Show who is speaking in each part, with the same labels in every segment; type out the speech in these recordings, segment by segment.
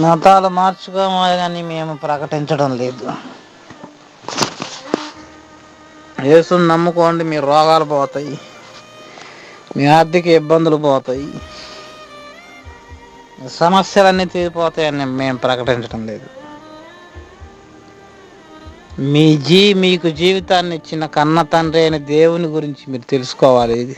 Speaker 1: మతాలు మార్చుకోమని కానీ మేము ప్రకటించడం లేదు. యేసుని నమ్ముకోండి మీ రోగాలు పోతాయి. మీ ఆర్థిక ఇబ్బందులు పోతాయి. సమస్యలన్నీ తీరిపోతాయని మేము ప్రకటించడం లేదు. మీ జీ మీకు జీవితాన్ని ఇచ్చిన కన్న తండ్రి అయిన దేవుని గురించి మీరు తెలుసుకోవాలి. ఇది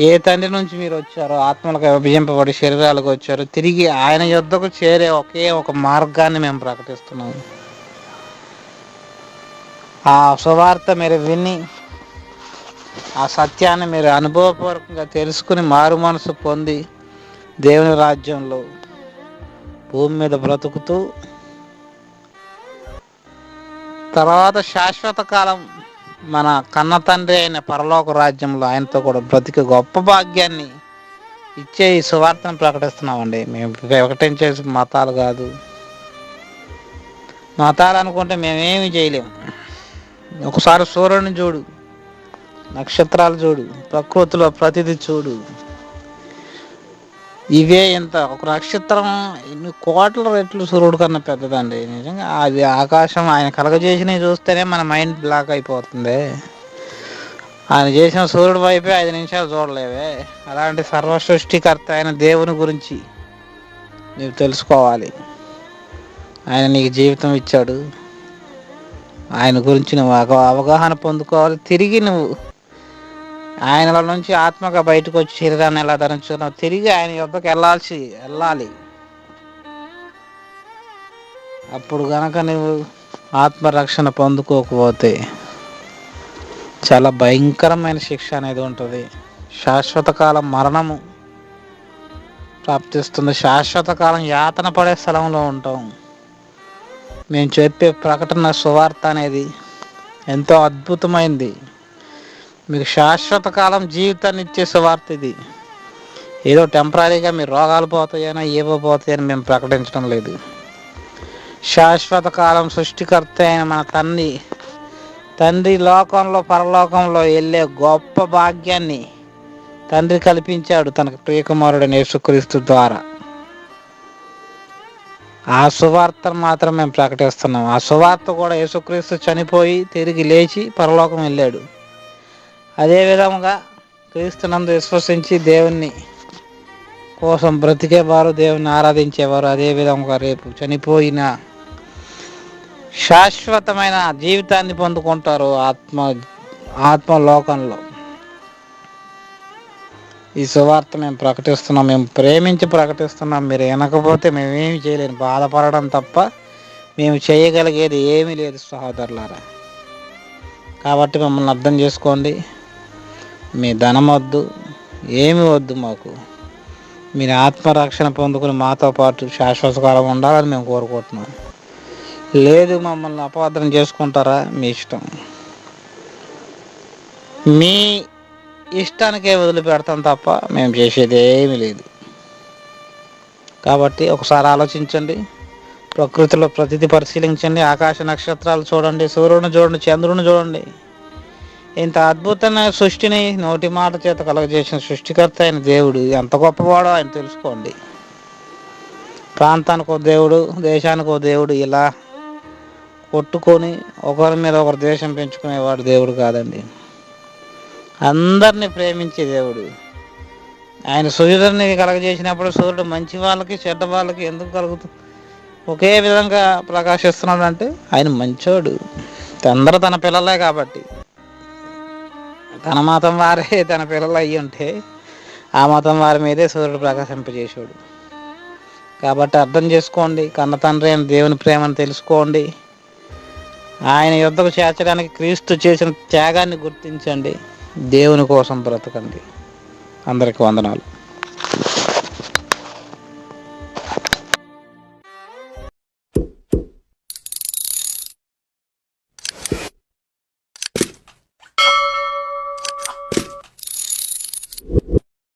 Speaker 1: ఏ తండ్రి నుంచి మీరు వచ్చారో ఆత్మలకు విభజింపబడి శరీరాలకు వచ్చారో తిరిగి ఆయన యుద్ధకు చేరే ఒకే ఒక మార్గాన్ని మేము ప్రకటిస్తున్నాము. ఆ సువార్త మీరు విని ఆ సత్యాన్ని మీరు అనుభవపూర్వకంగా తెలుసుకుని మారు మనసు పొంది దేవుని రాజ్యంలో భూమి మీద బ్రతుకుతూ తర్వాత శాశ్వత కాలం మన కన్న తండ్రి అయిన పరలోక రాజ్యంలో ఆయనతో కూడా బ్రతికి గొప్ప భాగ్యాన్ని ఇచ్చే ఈ సువార్తను ప్రకటిస్తున్నామండి. మేము ప్రకటించే మతాలు కాదు. మతాలు అనుకుంటే మేమేమి చేయలేము. ఒకసారి సూర్యుని చూడు నక్షత్రాలు చూడు ప్రకృతిలో ప్రతిదీ చూడు. ఇవే ఇంత. ఒక నక్షత్రం ఎన్ని కోట్ల రెట్లు సూర్యుడు కన్నా పెద్దదండి. నిజంగా అది ఆకాశం ఆయన కలగజేసినవి చూస్తేనే మన మైండ్ బ్లాక్ అయిపోతుంది. ఆయన చేసిన సూర్యుడు వైపే ఐదు నిమిషాలు చూడలేవే. అలాంటి సర్వ సృష్టికర్త అయిన దేవుని గురించి నువ్వు తెలుసుకోవాలి. ఆయన నీకు జీవితం ఇచ్చాడు. ఆయన గురించి నువ్వు అవగాహన పొందుకోవాలి. తిరిగి నువ్వు ఆయనలో నుంచి ఆత్మగా బయటకు వచ్చి శరీరాన్ని ఎలా ధరించుకున్నావు తిరిగి ఆయన యొక్కకి వెళ్ళాల్సి వెళ్ళాలి. అప్పుడు గనక నువ్వు ఆత్మరక్షణ పొందుకోకపోతే చాలా భయంకరమైన శిక్ష అనేది ఉంటుంది. శాశ్వత కాలం మరణము ప్రాప్తిస్తుంది. శాశ్వత కాలం యాతన పడే స్థలంలో ఉంటాం. మేము చెప్పే ప్రకటన సువార్త అనేది ఎంతో అద్భుతమైంది. మీకు శాశ్వత కాలం జీవితాన్ని ఇచ్చే సువార్త ఇది. ఏదో టెంపరీగా మీ రోగాలు పోతాయనో ఏవో పోతాయని మేము ప్రకటించడం లేదు. శాశ్వత కాలం సృష్టికర్త అయిన మన తండ్రి తండ్రి లోకంలో పరలోకంలో వెళ్ళే గొప్ప భాగ్యాన్ని తండ్రి కల్పించాడు తనకు ప్రియకుమారుడు యేసుక్రీస్తు ద్వారా. ఆ సువార్తను మాత్రం మేము ప్రకటిస్తున్నాం. ఆ సువార్త కూడా యేసుక్రీస్తు చనిపోయి తిరిగి లేచి పరలోకం వెళ్ళాడు. అదే విధముగా క్రీస్తునందు విశ్వసించి దేవుణ్ణి కోసం బ్రతికేవారు దేవుని ఆరాధించేవారు. అదే విధంగా రేపు చనిపోయిన శాశ్వతమైన జీవితాన్ని పొందుకుంటారు ఆత్మ ఆత్మ లోకంలో ఈ సువార్త మేము ప్రకటిస్తున్నాం మేము ప్రేమించి ప్రకటిస్తున్నాం. మీరు వినకపోతే మేమేమి చేయలేము. బాధపడడం తప్ప మేము చేయగలిగేది ఏమీ లేదు సహోదరులారా. కాబట్టి మమ్మల్ని అర్థం చేసుకోండి. మీ ధనం వద్దు ఏమి వద్దు మాకు. మీరు ఆత్మరక్షణ పొందుకుని మాతో పాటు శాశ్వతకాలం ఉండాలని మేము కోరుకుంటున్నాం. లేదు మమ్మల్ని అపార్థం చేసుకుంటారా? మీ ఇష్టం. మీ ఇష్టానికే వదిలిపెడతాం తప్ప మేము చేసేది ఏమీ లేదు. కాబట్టి ఒకసారి ఆలోచించండి. ప్రకృతిలో ప్రతిదీ పరిశీలించండి. ఆకాశ నక్షత్రాలు చూడండి సూర్యుడిని చూడండి చంద్రుని చూడండి. ఇంత అద్భుతమైన సృష్టిని నోటి మాట చేత కలగజేసిన సృష్టికర్త అయిన దేవుడు ఎంత గొప్పవాడో ఆయన తెలుసుకోండి. ప్రాంతానికి ఒక దేవుడు దేశానికి ఒక దేవుడు ఇలా కొట్టుకొని ఒకరి మీద ఒకరు ద్వేషం పెంచుకునేవాడు దేవుడు కాదండి. అందరినీ ప్రేమించే దేవుడు. ఆయన సూర్యుడిని కలగజేసినప్పుడు సూర్యుడు మంచి వాళ్ళకి చెడ్డ వాళ్ళకి ఎందుకు కలుగుతుంది ఒకే విధంగా ప్రకాశిస్తున్నాడు అంటే ఆయన మంచోడు. అందరూ తన పిల్లలే కాబట్టి. తన మతం వారే తన పిల్లలు అయ్యి ఉంటే ఆ మతం వారి మీదే సూర్యుడు ప్రకాశింపజేసాడు కాబట్టి అర్థం చేసుకోండి కన్న తండ్రి అని దేవుని ప్రేమను తెలుసుకోండి. ఆయన యుద్ధకు చేర్చడానికి క్రీస్తు చేసిన త్యాగాన్ని గుర్తించండి. దేవుని కోసం బ్రతకండి. అందరికి వందనాలు.